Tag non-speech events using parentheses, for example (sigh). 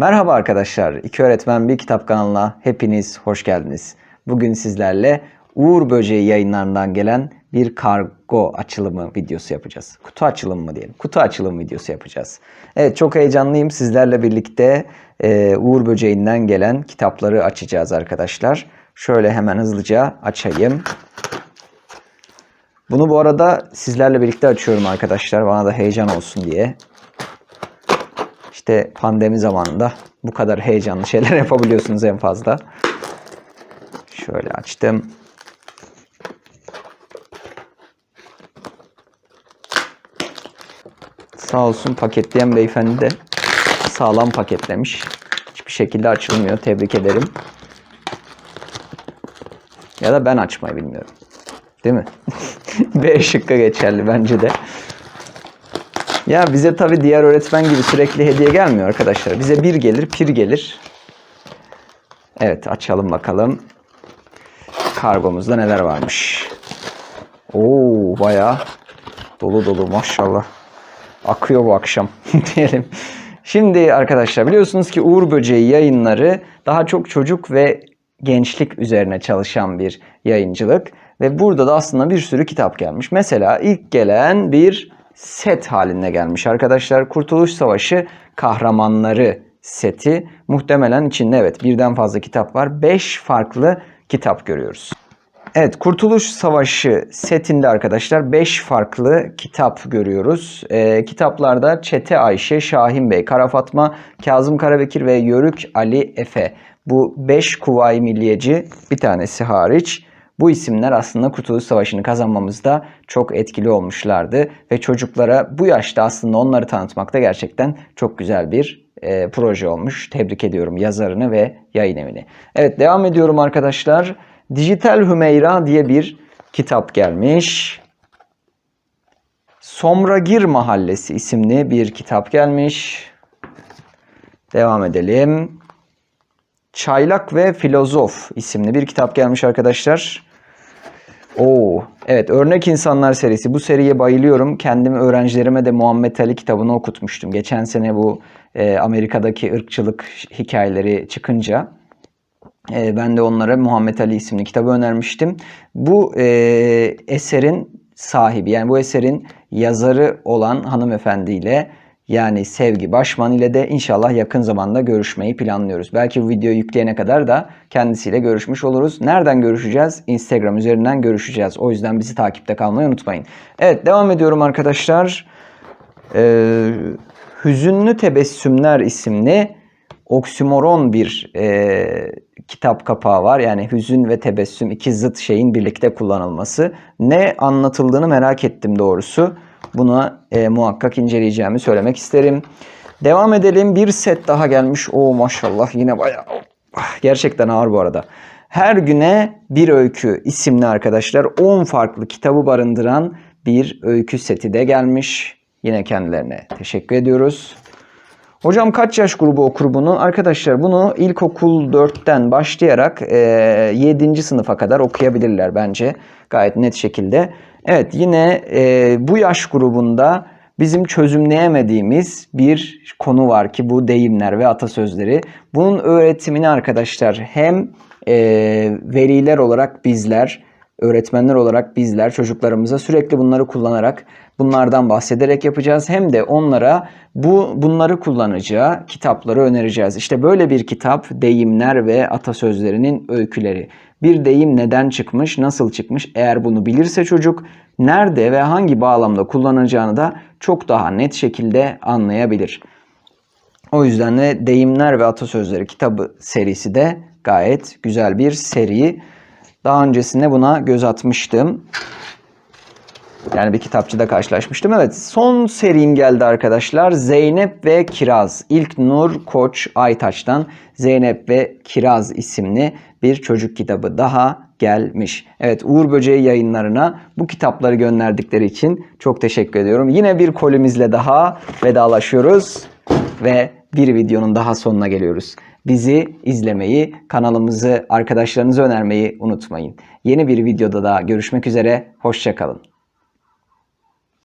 Merhaba arkadaşlar. İki Öğretmen Bir Kitap kanalına hepiniz hoş geldiniz. Bugün sizlerle Uğur Böceği yayınlarından gelen bir kargo açılımı videosu yapacağız. Kutu açılımı mı diyelim? Kutu açılımı videosu yapacağız. Evet çok heyecanlıyım. Sizlerle birlikte e, Uğur Böceği'nden gelen kitapları açacağız arkadaşlar. Şöyle hemen hızlıca açayım. Bunu bu arada sizlerle birlikte açıyorum arkadaşlar. Bana da heyecan olsun diye. İşte pandemi zamanında bu kadar heyecanlı şeyler (laughs) yapabiliyorsunuz en fazla. Şöyle açtım. Sağ olsun paketleyen beyefendi de sağlam paketlemiş. Hiçbir şekilde açılmıyor. Tebrik ederim. Ya da ben açmayı bilmiyorum. Değil mi? (laughs) B şıkkı geçerli bence de. Ya bize tabi diğer öğretmen gibi sürekli hediye gelmiyor arkadaşlar. Bize bir gelir, pir gelir. Evet açalım bakalım. Kargomuzda neler varmış. Oo bayağı dolu dolu maşallah. Akıyor bu akşam (laughs) diyelim. Şimdi arkadaşlar biliyorsunuz ki Uğur Böceği yayınları daha çok çocuk ve gençlik üzerine çalışan bir yayıncılık. Ve burada da aslında bir sürü kitap gelmiş. Mesela ilk gelen bir set halinde gelmiş arkadaşlar. Kurtuluş Savaşı kahramanları seti. Muhtemelen içinde evet birden fazla kitap var. 5 farklı kitap görüyoruz. Evet Kurtuluş Savaşı setinde arkadaşlar 5 farklı kitap görüyoruz. Ee, kitaplarda Çete Ayşe, Şahin Bey, Kara Fatma, Kazım Karabekir ve Yörük Ali Efe. Bu 5 Kuvayi Milliyeci bir tanesi hariç. Bu isimler aslında Kurtuluş Savaşı'nı kazanmamızda çok etkili olmuşlardı. Ve çocuklara bu yaşta aslında onları tanıtmakta gerçekten çok güzel bir e, proje olmuş. Tebrik ediyorum yazarını ve yayın evini. Evet devam ediyorum arkadaşlar. Dijital Hümeyra diye bir kitap gelmiş. Somragir Mahallesi isimli bir kitap gelmiş. Devam edelim. Çaylak ve Filozof isimli bir kitap gelmiş arkadaşlar. Oo, evet Örnek İnsanlar serisi. Bu seriye bayılıyorum. Kendim öğrencilerime de Muhammed Ali kitabını okutmuştum. Geçen sene bu e, Amerika'daki ırkçılık hikayeleri çıkınca e, ben de onlara Muhammed Ali isimli kitabı önermiştim. Bu e, eserin sahibi yani bu eserin yazarı olan hanımefendiyle yani Sevgi Başman ile de inşallah yakın zamanda görüşmeyi planlıyoruz. Belki bu videoyu yükleyene kadar da kendisiyle görüşmüş oluruz. Nereden görüşeceğiz? Instagram üzerinden görüşeceğiz. O yüzden bizi takipte kalmayı unutmayın. Evet devam ediyorum arkadaşlar. Ee, Hüzünlü Tebessümler isimli oksimoron bir e, kitap kapağı var. Yani hüzün ve tebessüm iki zıt şeyin birlikte kullanılması. Ne anlatıldığını merak ettim doğrusu. Bunu e, muhakkak inceleyeceğimi söylemek isterim. Devam edelim. Bir set daha gelmiş. O maşallah yine bayağı ah, gerçekten ağır bu arada. Her güne bir öykü isimli arkadaşlar 10 farklı kitabı barındıran bir öykü seti de gelmiş. Yine kendilerine teşekkür ediyoruz. Hocam kaç yaş grubu okur bunu? Arkadaşlar bunu ilkokul 4'ten başlayarak e, 7. sınıfa kadar okuyabilirler bence. Gayet net şekilde. Evet yine e, bu yaş grubunda bizim çözümleyemediğimiz bir konu var ki bu deyimler ve atasözleri. Bunun öğretimini arkadaşlar hem e, veliler olarak bizler, öğretmenler olarak bizler çocuklarımıza sürekli bunları kullanarak bunlardan bahsederek yapacağız. Hem de onlara bu bunları kullanacağı kitapları önereceğiz. İşte böyle bir kitap deyimler ve atasözlerinin öyküleri. Bir deyim neden çıkmış, nasıl çıkmış eğer bunu bilirse çocuk nerede ve hangi bağlamda kullanacağını da çok daha net şekilde anlayabilir. O yüzden de deyimler ve atasözleri kitabı serisi de gayet güzel bir seri. Daha öncesinde buna göz atmıştım. Yani bir kitapçıda karşılaşmıştım. Evet son serim geldi arkadaşlar. Zeynep ve Kiraz. İlk Nur Koç Aytaç'tan Zeynep ve Kiraz isimli bir çocuk kitabı daha gelmiş. Evet Uğur Böceği yayınlarına bu kitapları gönderdikleri için çok teşekkür ediyorum. Yine bir kolimizle daha vedalaşıyoruz ve bir videonun daha sonuna geliyoruz. Bizi izlemeyi, kanalımızı arkadaşlarınıza önermeyi unutmayın. Yeni bir videoda daha görüşmek üzere, hoşçakalın.